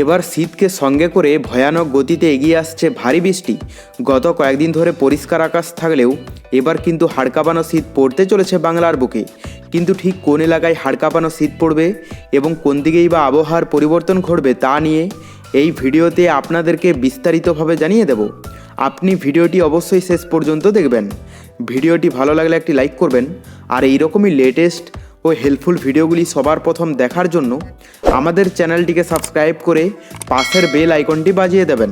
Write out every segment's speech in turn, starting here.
এবার শীতকে সঙ্গে করে ভয়ানক গতিতে এগিয়ে আসছে ভারী বৃষ্টি। গত কয়েকদিন ধরে পরিষ্কার আকাশ থাকলেও এবার কিন্তু হাড়কাঁপানো শীত পড়তে চলেছে বাংলার বুকে। কিন্তু ঠিক কোন এলাকায় হাড়কাঁপানো শীত পড়বে এবং কোন দিকেই বা আবহাওয়ার পরিবর্তন ঘটবে তা নিয়ে এই ভিডিওতে আপনাদেরকে বিস্তারিতভাবে জানিয়ে দেব। আপনি ভিডিওটি অবশ্যই শেষ পর্যন্ত দেখবেন। ভিডিওটি ভালো লাগলে একটি লাইক করবেন। আর এইরকমই লেটেস্ট ও হেল্পফুল ভিডিওগুলি সবার প্রথম দেখার জন্য আমাদের চ্যানেলটিকে সাবস্ক্রাইব করে পাশের বেল আইকনটি বাজিয়ে দেবেন।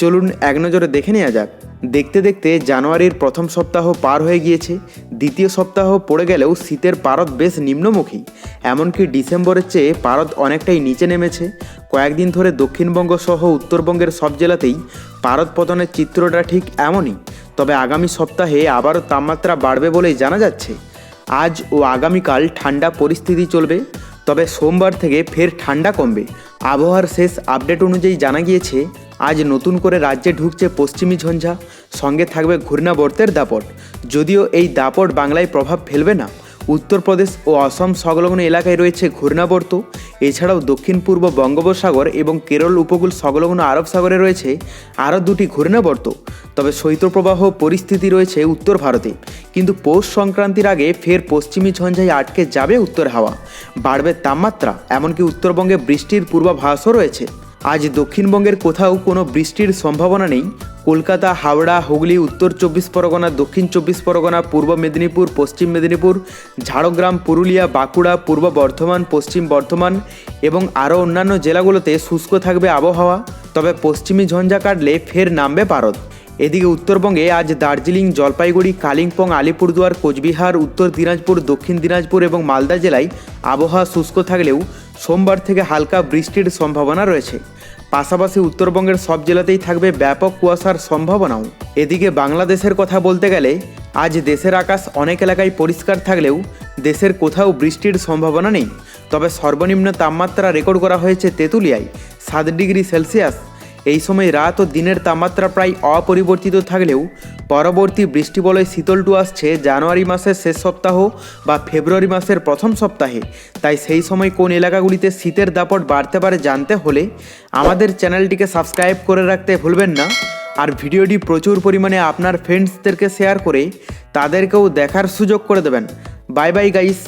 চলুন এক নজরে দেখে নেওয়া যাক। দেখতে দেখতে জানুয়ারির প্রথম সপ্তাহ পার হয়ে গিয়েছে। দ্বিতীয় সপ্তাহ পড়ে গেলেও শীতের পারদ বেশ নিম্নমুখী। এমনকি ডিসেম্বরের চেয়ে পারদ অনেকটাই নিচে নেমেছে। কয়েকদিন ধরে দক্ষিণবঙ্গ সহ উত্তরবঙ্গের সব জেলাতেই পারদ পতনের চিত্রটা ঠিক এমনই। তবে আগামী সপ্তাহে আবারও তাপমাত্রা বাড়বে বলেই জানা যাচ্ছে। আজ ও আগামীকাল ঠান্ডা পরিস্থিতি চলবে, তবে সোমবার থেকে ফের ঠান্ডা কমবে। আবহাওয়ার শেষ আপডেট অনুযায়ী জানা গিয়েছে, আজ নতুন করে রাজ্যে ঢুকছে পশ্চিমী ঝঞ্ঝা, সঙ্গে থাকবে ঘূর্ণাবর্তের দাপট। যদিও এই দাপট বাংলায় প্রভাব ফেলবে না, উত্তরপ্রদেশ ও অসম সংলগ্ন এলাকায় রয়েছে ঘূর্ণাবর্ত। এছাড়াও দক্ষিণ পূর্ব বঙ্গোপসাগর এবং কেরল উপকূল সংলগ্ন আরব সাগরে রয়েছে আরও দুটি ঘূর্ণাবর্ত। তবে শৈত্যপ্রবাহ পরিস্থিতি রয়েছে উত্তর ভারতে। কিন্তু পৌষ সংক্রান্তির আগে ফের পশ্চিমী ঝঞ্ঝায় আটকে যাবে উত্তর হাওয়া। বাড়বে তাপমাত্রা, এমনকি উত্তরবঙ্গে বৃষ্টির পূর্বাভাসও রয়েছে। আজ দক্ষিণবঙ্গের কোথাও কোনো বৃষ্টির সম্ভাবনা নেই। কলকাতা, হাওড়া, হুগলি, উত্তর চব্বিশ পরগনা, দক্ষিণ চব্বিশ পরগনা, পূর্ব মেদিনীপুর, পশ্চিম মেদিনীপুর, ঝাড়গ্রাম, পুরুলিয়া, বাঁকুড়া, পূর্ব বর্ধমান, পশ্চিম বর্ধমান এবং আরও অন্যান্য জেলাগুলোতে শুষ্ক থাকবে আবহাওয়া। তবে পশ্চিমী ঝঞ্ঝা কাটলে ফের নামবে পারদ। এদিকে উত্তরবঙ্গে আজ দার্জিলিং, জলপাইগুড়ি, কালিম্পং, আলিপুরদুয়ার, কোচবিহার, উত্তর দিনাজপুর, দক্ষিণ দিনাজপুর এবং মালদা জেলায় আবহাওয়া শুষ্ক থাকলেও সোমবার থেকে হালকা বৃষ্টির সম্ভাবনা রয়েছে। পাশাপাশি উত্তরবঙ্গের সব জেলাতেই থাকবে ব্যাপক কুয়াশার সম্ভাবনাও। এদিকে বাংলাদেশের কথা বলতে গেলে, আজ দেশের আকাশ অনেক এলাকায় পরিষ্কার থাকলেও দেশের কোথাও বৃষ্টির সম্ভাবনা নেই। তবে সর্বনিম্ন তাপমাত্রা রেকর্ড করা হয়েছে তেঁতুলিয়ায়, সাত ডিগ্রি সেলসিয়াস। এই সময় রাত ও দিনের তাপমাত্রা প্রায় অপরিবর্তিত থাকলেও পরবর্তী বৃষ্টিবলয় শীতলটু আসছে জানুয়ারি মাসের শেষ সপ্তাহ বা ফেব্রুয়ারি মাসের প্রথম সপ্তাহে। তাই সেই সময় কোন এলাকাগুলিতে শীতের দাপট বাড়তে পারে জানতে হলে আমাদের চ্যানেলটিকে সাবস্ক্রাইব করে রাখতে ভুলবেন না। আর ভিডিওটি প্রচুর পরিমাণে আপনার ফ্রেন্ডসদেরকে শেয়ার করে তাদেরকেও দেখার সুযোগ করে দেবেন। Bye bye guys